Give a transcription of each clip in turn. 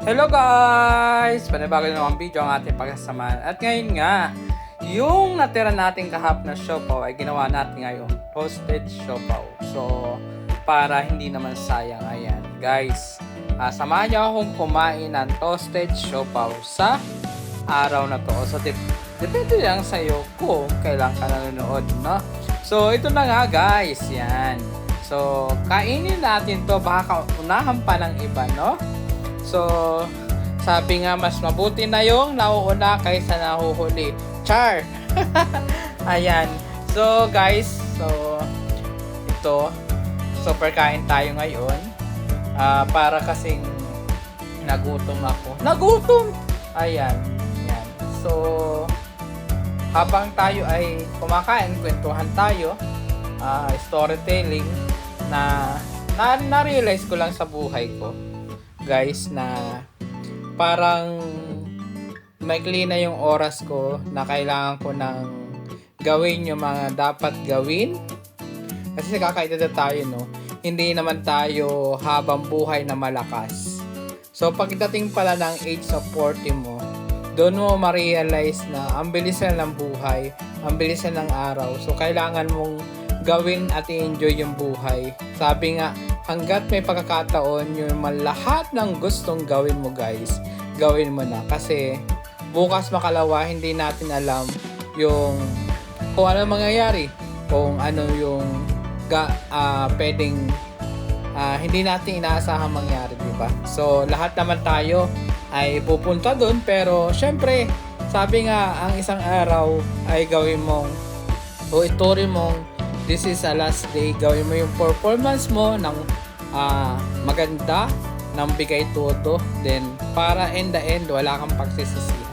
Hello guys! Panibago na naman video ang ating pagkasamahan. At ngayon nga, yung natira nating kahap na siopaw ay ginawa natin ngayon toasted siopaw. So, para hindi naman sayang, ayan. Guys, ah, samahan niyo akong kumain ng toasted siopaw sa araw na to. So, dep- depende lang sa'yo kung kailan ka nanonood, no? So, ito na nga guys, yan. So, kainin natin to baka unahan pa ng iba, no? So, sabi nga mas mabuti na yung nauuna kaysa nahuhuli. Char! Ayan. So, guys, so, ito, super kain tayo ngayon. Ah, para kasing nagutom ako. Nagutom! Ayan. Ayan. So, habang tayo ay kumakain, kwentuhan tayo, ah, storytelling, na, na na-realize ko lang sa buhay ko guys na parang maikli na yung oras ko na kailangan ko ng gawin yung mga dapat gawin. Kasi kakaedad tayo, no? Hindi naman tayo habang buhay na malakas. So, pagdating pala ng age of 40 mo, doon mo ma-realize na ang bilis na ng buhay, ang bilis na ng araw. So, kailangan mong gawin at i-enjoy yung buhay. Sabi nga, hanggat may pagkakataon, yung lahat ng gustong gawin mo guys, gawin mo na. Kasi bukas makalawa, hindi natin alam yung kung ano mangyayari. Kung ano yung ga, ah, pwedeng ah, hindi natin inaasahan mangyari, di ba? So, lahat naman tayo ay pupunta doon. Pero, syempre, sabi nga, ang isang araw ay gawin mong o iturin mong this is a last day. Gawin mo yung performance mo ng ah, maganda, ng bigay todo. Then, para in the end, wala kang pagsisisihan.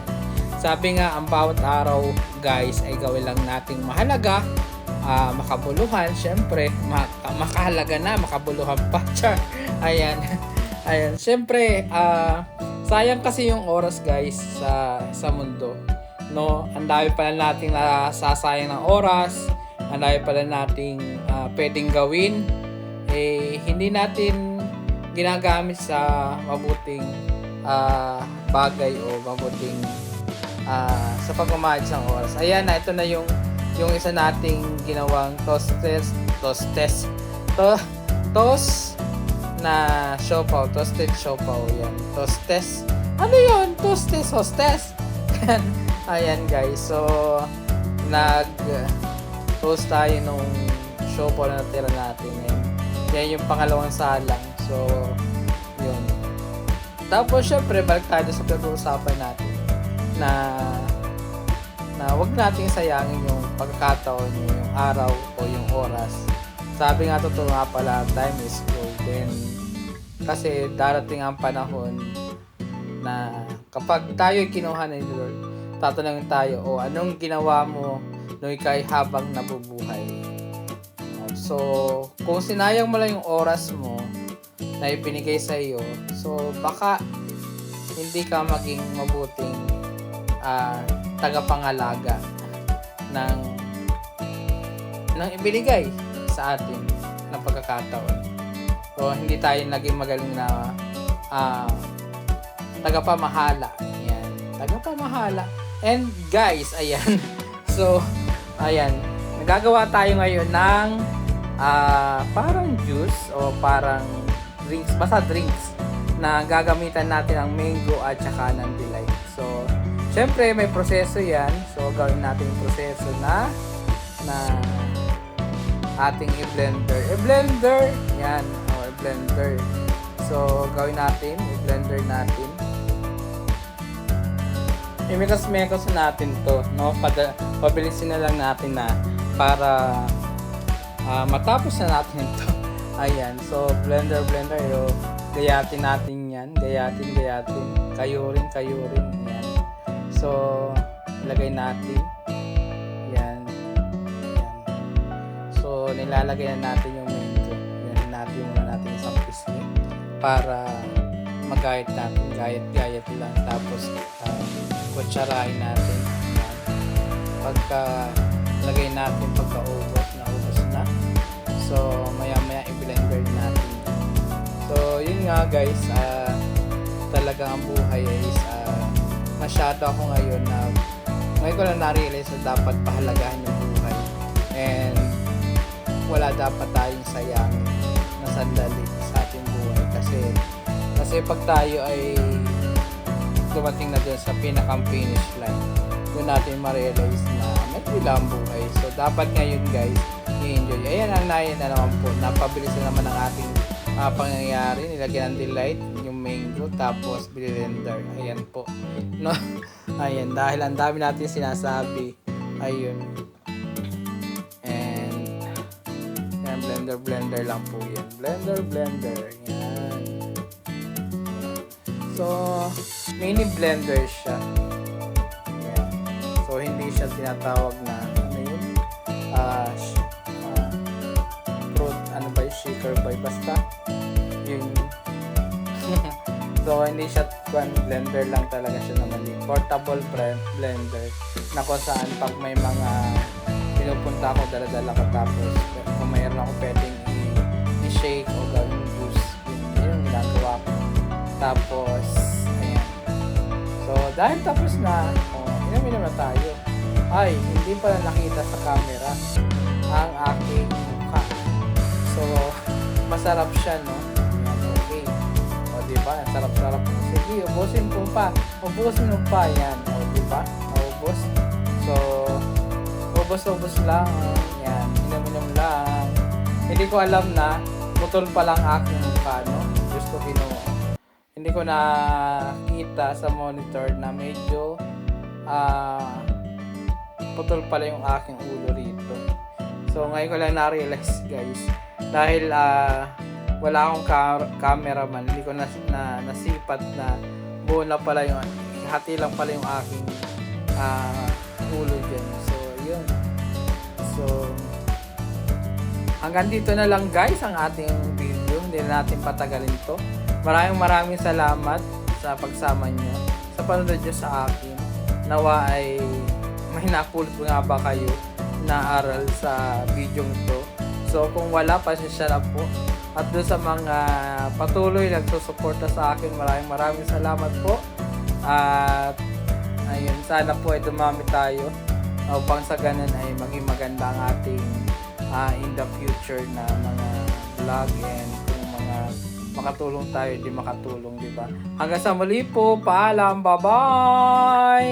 Sabi nga, ang bawat araw, guys, ay gawin lang nating mahalaga, ah, makabuluhan, syempre, ma- makahalaga na, makabuluhan pa, char. Ayan. Ayan, syempre, ah, sayang kasi yung oras, guys, sa, sa mundo. No, ang dami pala nating nasasayang ng oras, ang dami pala nating ah, pwedeng gawin, eh, hindi natin ginagamit sa mabuting ah, bagay o mabuting ah, sa pagmamahal ng oras. Ayan na, ito na yung yung isa nating ginawang toastes, toastes, to, toast na siopaw, toasted siopaw, yan, toastes, ano yun, toastes, hostes, ayan guys, so, nag, toast tayo nung siopaw na natira natin, yan, yan yung pangalawang salang, so, yun, tapos syempre, balik tayo sa pag-uusapan natin, na na wag nating sayangin yung pagkakataon yung araw o yung oras. Sabi nga totoo nga pala, time is gold. Then, kasi darating ang panahon na kapag tayo kinuha ni Lord, tatanungin tayo, o anong ginawa mo nung ikay habang nabubuhay? Uh, So, kung sinayang mo lang yung oras mo na ibinigay sa iyo, so baka hindi ka maging mabuting ah, tagapangalaga ng ng ibinigay sa atin ng pagkakataon. So, hindi tayo naging magaling na ah, tagapamahala. Ayan. Tagapamahala. And guys, ayan. So, ayan. Nagagawa tayo ngayon ng ah, parang juice o parang drinks, basta drinks na gagamitan natin ng mango at saka ng delight. So, syempre may proseso yan. So, gawin natin yung proseso na na ating i-blender. I-blender, yan. O, i-blender. So, gawin natin, i-blender natin. Imikos-mekos natin to, no? Pada, pabilisin na lang natin na para ah, matapos na natin ito. Ayan, so blender, blender, yo, gayatin natin yan, gayatin, gayatin, kayo rin, kayo rin, yan. So, lagay natin, yan, yan. So, nilalagay na natin yung mango, yan natin muna natin isang pisngi para magayat natin, gayat-gayat lang, tapos uh, kutsarahin natin. Pagka lagay natin pagkaubos, naubos na, So, maya-maya i-blender natin. So, yun nga guys, ah talaga ang buhay is ah, masyado ako ngayon na ngayon ko lang na-realize na dapat pahalagahan yung buhay. And wala dapat tayong sayang na sandali sa ating buhay. Kasi, kasi pag tayo ay dumating na dun sa pinakang finish line, doon natin ma-realize na may ang buhay. So, dapat ngayon guys, i-enjoy. Ayan ang nayin na naman po. Napabilis na naman ang ating mga pangyayari. Nilagyan ng delight, yung mango, tapos blender. Ayan po. No? Ayan, dahil ang dami natin sinasabi. Ayun. And, yan, blender, blender lang po yan. Blender, blender. Yan. So, mini blender siya. Yan. So, hindi siya tinatawag na, ano yun? Ah, fruit, ano ba yung shaker ba? yun? Basta, yung, so, hindi siya kwan, blender lang talaga siya naman. Portable blender na kung saan pag may mga pinupunta ako, dala-dala ko tapos kung mayroon ako pwedeng i-shake o gawin juice. Yun, yun yung ginagawa ko. Tapos, ayan. So, dahil tapos na, oh, inamin naman tayo. Ay, hindi pala nakita sa camera ang aking mukha. So, masarap siya, no? Ayan, okay. O, di ba? Ang sarap-sarap. Sige, ubusin ko pa. Ubusin mo pa, yan. O, di ba? Naubos. So, ubos-ubos lang. Yan, inom-inom lang. Hindi ko alam na putol pa lang aking mukha, no? Gusto kinuha. Hindi ko nakita sa monitor na medyo ah putol pala yung aking ulo rito. So, ngayon ko lang na-realize, guys. Dahil ah wala akong ka- cameraman, hindi ko na, na nasipat na buo na pala yung hati lang pala yung aking ah ulo dyan. So, yun. So, hanggang dito na lang guys ang ating video. Hindi na natin patagalin to. Maraming maraming salamat sa pagsama nyo. Sa panonood nyo sa akin. Nawa ay may napulot nga ba kayo na aral sa video to. So kung wala, pasensya na po. At doon sa mga patuloy nagsusuporta sa akin, maraming maraming salamat po. At ayun, sana po ay dumami tayo upang sa ganun ay maging maganda ang ating ah, in the future na mga vlog and kung mga makatulong tayo, di makatulong, di ba? Hanggang sa muli po, paalam, bye-bye!